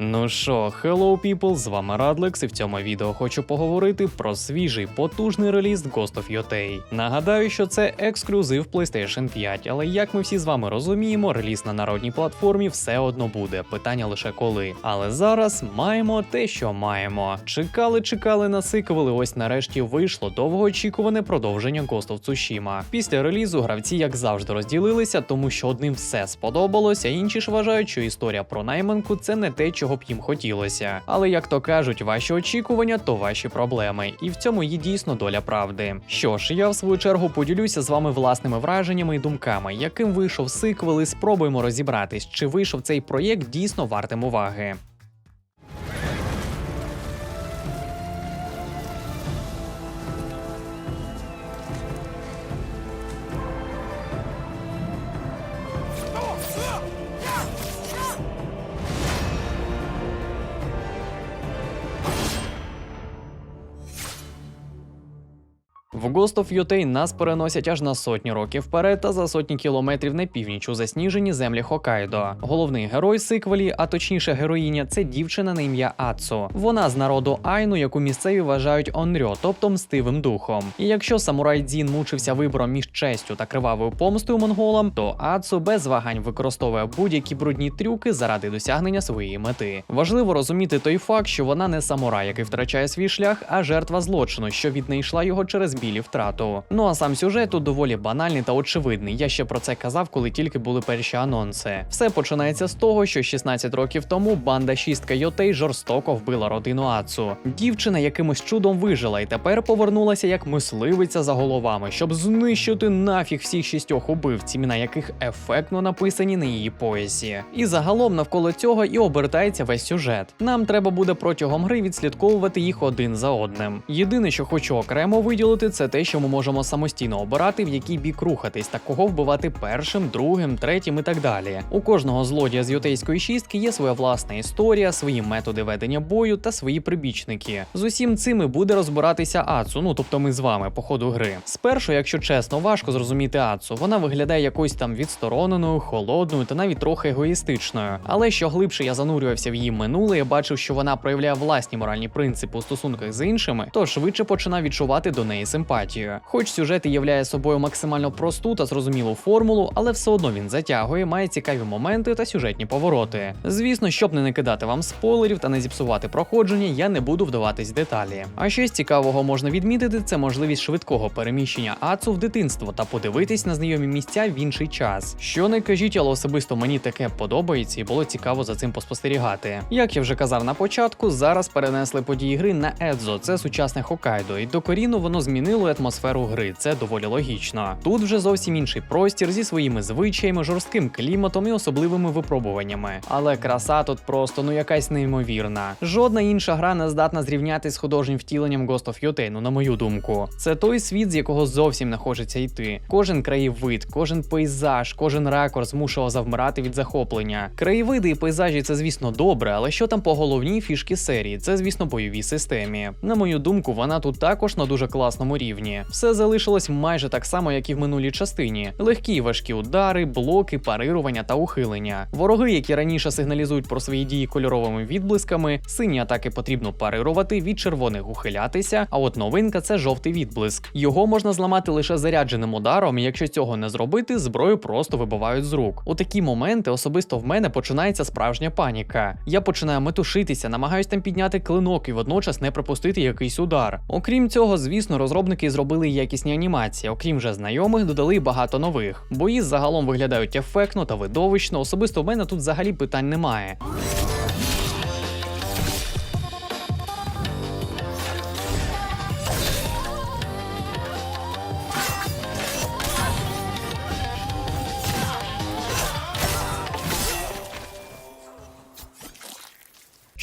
Ну що, hello people, з вами Радлекс, і в цьому відео хочу поговорити про свіжий потужний реліз Ghost of Yotei. Нагадаю, що це ексклюзив PlayStation 5, але як ми всі з вами розуміємо, реліз на народній платформі все одно буде. Питання лише коли. Але зараз маємо те, що маємо. Чекали, чекали, насикували. Ось нарешті вийшло довгоочікуване продовження Ghost of Tsushima. Після релізу гравці, як завжди, розділилися, тому що одним все сподобалось, а інші ж вважають, що історія про найманку це не те, чого б їм хотілося. Але як то кажуть, ваші очікування то ваші проблеми, і в цьому є дійсно доля правди. Що ж, я в свою чергу поділюся з вами власними враженнями і думками, яким вийшов сиквел, і спробуємо розібратись, чи вийшов цей проєкт дійсно вартим уваги. В Ghost of Yotei нас переносять аж на сотні років вперед та за сотні кілометрів на північ у засніжені землі Хокайдо. Головний герой сиквелі, а точніше героїня, це дівчина на ім'я Ацу. Вона з народу Айну, яку місцеві вважають Онрьо, тобто мстивим духом. І якщо самурай Дзін мучився вибором між честю та кривавою помстою монголам, то Ацу без вагань використовує будь-які брудні трюки заради досягнення своєї мети. Важливо розуміти той факт, що вона не самурай, який втрачає свій шлях, а жертва злочину, що віднайшла його через білі втрату. Ну а сам сюжет тут доволі банальний та очевидний. Я ще про це казав, коли тільки були перші анонси. Все починається з того, що 16 років тому банда шістка Йотей жорстоко вбила родину Ацу. Дівчина якимось чудом вижила і тепер повернулася як мисливиця за головами, щоб знищити нафіг всіх шістьох убивць, імена яких ефектно написані на її поясі. І загалом навколо цього і обертається весь сюжет. Нам треба буде протягом гри відслідковувати їх один за одним. Єдине, що хочу окремо виділити, це те, що ми можемо самостійно обирати, в який бік рухатись та кого вбивати першим, другим, третім і так далі. У кожного злодія з ютейської шістки є своя власна історія, свої методи ведення бою та свої прибічники. З усім цим і буде розбиратися Ацу, ну тобто ми з вами по ходу гри. Спершу, якщо чесно, важко зрозуміти Ацу. Вона виглядає якось там відстороненою, холодною та навіть трохи егоїстичною. Але що глибше я занурювався в її минуле, я бачив, що вона проявляє власні моральні принципи у стосунках з іншими, то швидше починав відчувати до неї симпатію. Хоч сюжет і являє собою максимально просту та зрозумілу формулу, але все одно він затягує, має цікаві моменти та сюжетні повороти. Звісно, щоб не накидати вам спойлерів та не зіпсувати проходження, я не буду вдаватись в деталі. А щось цікавого можна відмітити, це можливість швидкого переміщення Ацу в дитинство та подивитись на знайомі місця в інший час. Що не кажіть, але особисто мені таке подобається і було цікаво за цим поспостерігати. Як я вже казав на початку, зараз перенесли події гри на Едзо, це сучасне Хокайдо, і докорінно воно змінило атмосферу гри. Це доволі логічно. Тут вже зовсім інший простір зі своїми звичаями, жорстким кліматом і особливими випробуваннями. Але краса тут просто ну якась неймовірна. Жодна інша гра не здатна зрівнятися з художнім втіленням Ghost of Yotei, ну на мою думку. Це той світ, з якого зовсім не хочеться йти. Кожен краєвид, кожен пейзаж, кожен ракурс змушував завмирати від захоплення. Краєвиди і пейзажі це, звісно, добре, але що там по головній фішки серії? Це, звісно, бойовій системі. На мою думку, вона тут також на дуже класному рівні. Все залишилось майже так само, як і в минулій частині: легкі і важкі удари, блоки, парирування та ухилення. Вороги, які раніше сигналізують про свої дії кольоровими відблисками, сині атаки потрібно парирувати, від червоних ухилятися. А от новинка це жовтий відблиск. Його можна зламати лише зарядженим ударом, і якщо цього не зробити, зброю просто вибивають з рук. У такі моменти особисто в мене починається справжня паніка. Я починаю метушитися, намагаюсь там підняти клинок і водночас не пропустити якийсь удар. Окрім цього, звісно, розробники зробили якісні анімації, окрім вже знайомих, додали багато нових. Бої загалом виглядають ефектно та видовищно. Особисто в мене тут взагалі питань немає.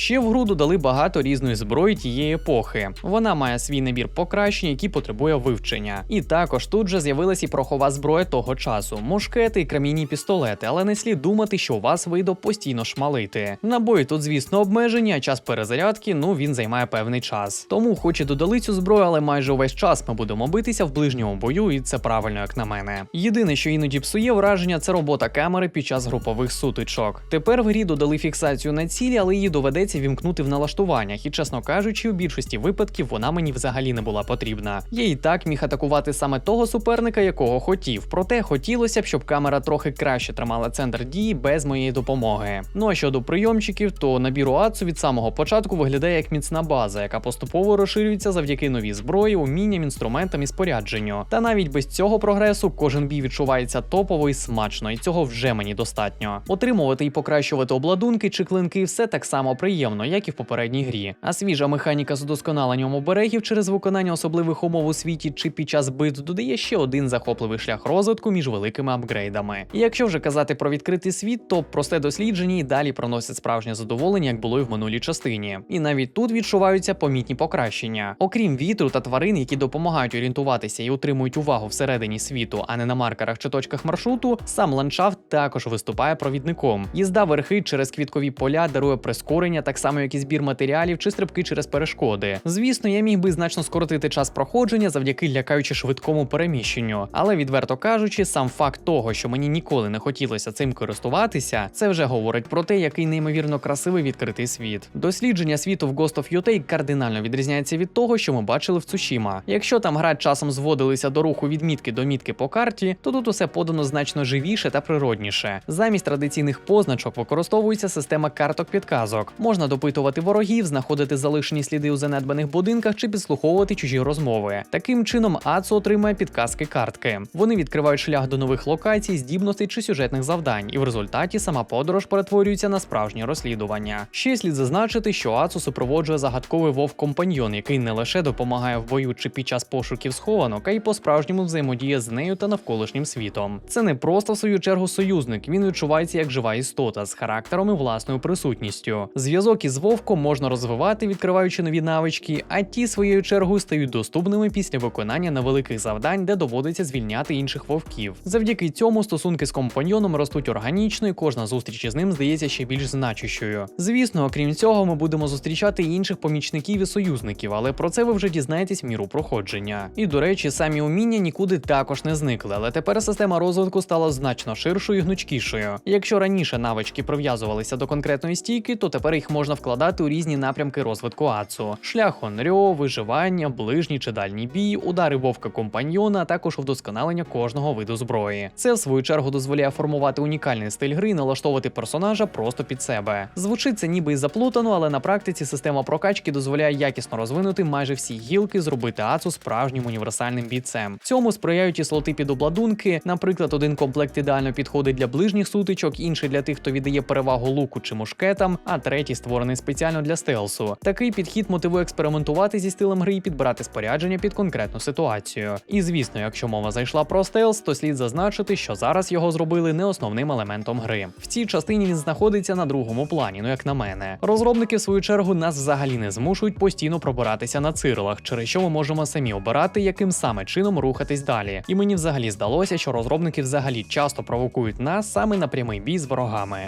Ще в гру додали багато різної зброї тієї епохи. Вона має свій набір покращень, який потребує вивчення. І також тут же з'явилась і прохова зброя того часу: мушкети і крамінні пістолети, але не слід думати, що у вас вийде постійно шмалити. Набої тут, звісно, обмежені, а час перезарядки ну він займає певний час. Тому, хоч і додали цю зброю, але майже увесь час ми будемо битися в ближньому бою, і це правильно, як на мене. Єдине, що іноді псує враження, це робота камери під час групових сутичок. Тепер в грі додали фіксацію на цілі, але її доведеться вімкнути в налаштуваннях, і чесно кажучи, у більшості випадків вона мені взагалі не була потрібна. Я і так міг атакувати саме того суперника, якого хотів. Проте хотілося б, щоб камера трохи краще тримала центр дії без моєї допомоги. Ну а щодо прийомчиків, то набір УАЦу від самого початку виглядає як міцна база, яка поступово розширюється завдяки новій зброї, умінням, інструментам і спорядженню. Та навіть без цього прогресу кожен бій відчувається топово і смачно, і цього вже мені достатньо. Отримувати і покращувати обладунки чи клинки все так само приємно, як і в попередній грі. А свіжа механіка з удосконаленням оберегів через виконання особливих умов у світі чи під час битв додає ще один захопливий шлях розвитку між великими апгрейдами. І якщо вже казати про відкритий світ, то просте дослідження і далі проносять справжнє задоволення, як було і в минулій частині. І навіть тут відчуваються помітні покращення. Окрім вітру та тварин, які допомагають орієнтуватися і утримують увагу всередині світу, а не на маркерах чи точках маршруту, сам ландшафт також виступає провідником. Їзда верхи через квіткові поля дарує прискорення, так само як і збір матеріалів чи стрибки через перешкоди. Звісно, я міг би значно скоротити час проходження завдяки лякаючи швидкому переміщенню, але відверто кажучи, сам факт того, що мені ніколи не хотілося цим користуватися, це вже говорить про те, який неймовірно красивий відкритий світ. Дослідження світу в Ghost of Yotei кардинально відрізняється від того, що ми бачили в Цушіма. Якщо там гра часом зводилися до руху від мітки до мітки по карті, то тут усе подано значно живіше та природніше. Замість традиційних позначок використовується система карток підказок. Можна допитувати ворогів, знаходити залишені сліди у занедбаних будинках чи підслуховувати чужі розмови. Таким чином, Ацу отримує підказки картки. Вони відкривають шлях до нових локацій, здібностей чи сюжетних завдань, і в результаті сама подорож перетворюється на справжнє розслідування. Ще слід зазначити, що Ацу супроводжує загадковий вовк-компаньйон, який не лише допомагає в бою чи під час пошуків схованок, а й по-справжньому взаємодіє з нею та навколишнім світом. Це не просто в свою чергу союзник, він відчувається як жива істота з характером і власною присутністю. Зв'язок із вовком можна розвивати, відкриваючи нові навички, а ті своєю чергою стають доступними після виконання невеликих завдань, де доводиться звільняти інших вовків. Завдяки цьому стосунки з компаньйоном ростуть органічно, і кожна зустріч із ним здається ще більш значущою. Звісно, окрім цього, ми будемо зустрічати і інших помічників і союзників, але про це ви вже дізнаєтесь міру проходження. І до речі, самі уміння нікуди також не зникли, але тепер система розвитку стала значно ширшою і гнучкішою. Якщо раніше навички прив'язувалися до конкретної стійки, то тепер їх можна вкладати у різні напрямки розвитку АЦУ: шлях онрьо, виживання, ближній чи дальній бій, удари вовка компаньйона, а також вдосконалення кожного виду зброї. Це в свою чергу дозволяє формувати унікальний стиль гри і налаштовувати персонажа просто під себе. Звучить це ніби й заплутано, але на практиці система прокачки дозволяє якісно розвинути майже всі гілки, зробити ацу справжнім універсальним бійцем. Цьому сприяють і слоти під обладунки. Наприклад, один комплект ідеально підходить для ближніх сутичок, інший для тих, хто віддає перевагу луку чи мушкетам, а третій створений спеціально для стелсу. Такий підхід мотивує експериментувати зі стилем гри і підбирати спорядження під конкретну ситуацію. І звісно, якщо мова зайшла про стелс, то слід зазначити, що зараз його зробили не основним елементом гри. В цій частині він знаходиться на другому плані, ну як на мене. Розробники в свою чергу нас взагалі не змушують постійно пробиратися на цирлах, через що ми можемо самі обирати, яким саме чином рухатись далі. І мені взагалі здалося, що розробники взагалі часто провокують нас саме на прямий бій з ворогами.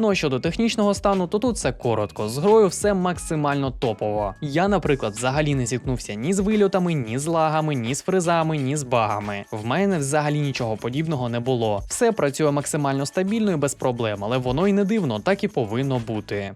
Ну а щодо технічного стану, то тут все коротко. З грою все максимально топово. Я, наприклад, взагалі не зіткнувся ні з вильотами, ні з лагами, ні з фризами, ні з багами. В мене взагалі нічого подібного не було. Все працює максимально стабільно і без проблем, але воно й не дивно, так і повинно бути.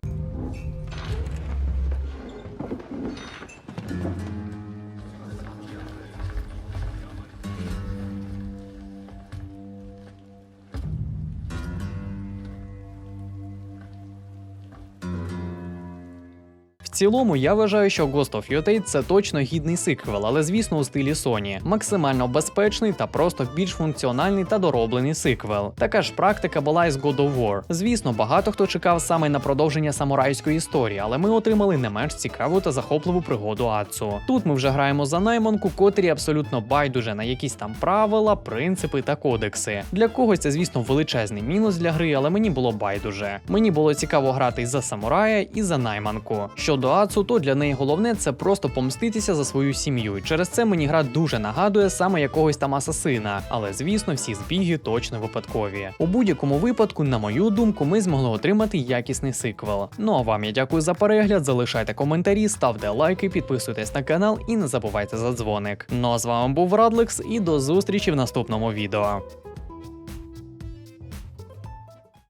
Цілому я вважаю, що Ghost of Yotei це точно гідний сиквел, але звісно у стилі Sony. Максимально безпечний та просто більш функціональний та дороблений сиквел. Така ж практика була і з God of War. Звісно, багато хто чекав саме на продовження самурайської історії, але ми отримали не менш цікаву та захопливу пригоду Ацу. Тут ми вже граємо за найманку, котрі абсолютно байдуже на якісь там правила, принципи та кодекси. Для когось це, звісно, величезний мінус для гри, але мені було байдуже. Мені було цікаво грати і за самурая, і за найманку. Щодо Ацу, то для неї головне це просто помститися за свою сім'ю. І через це мені гра дуже нагадує саме якогось там асасина. Але звісно, всі збіги точно випадкові. У будь-якому випадку, на мою думку, ми змогли отримати якісний сиквел. Ну а вам я дякую за перегляд. Залишайте коментарі, ставте лайки, підписуйтесь на канал і не забувайте за дзвоник. Ну а з вами був Радлекс і до зустрічі в наступному відео.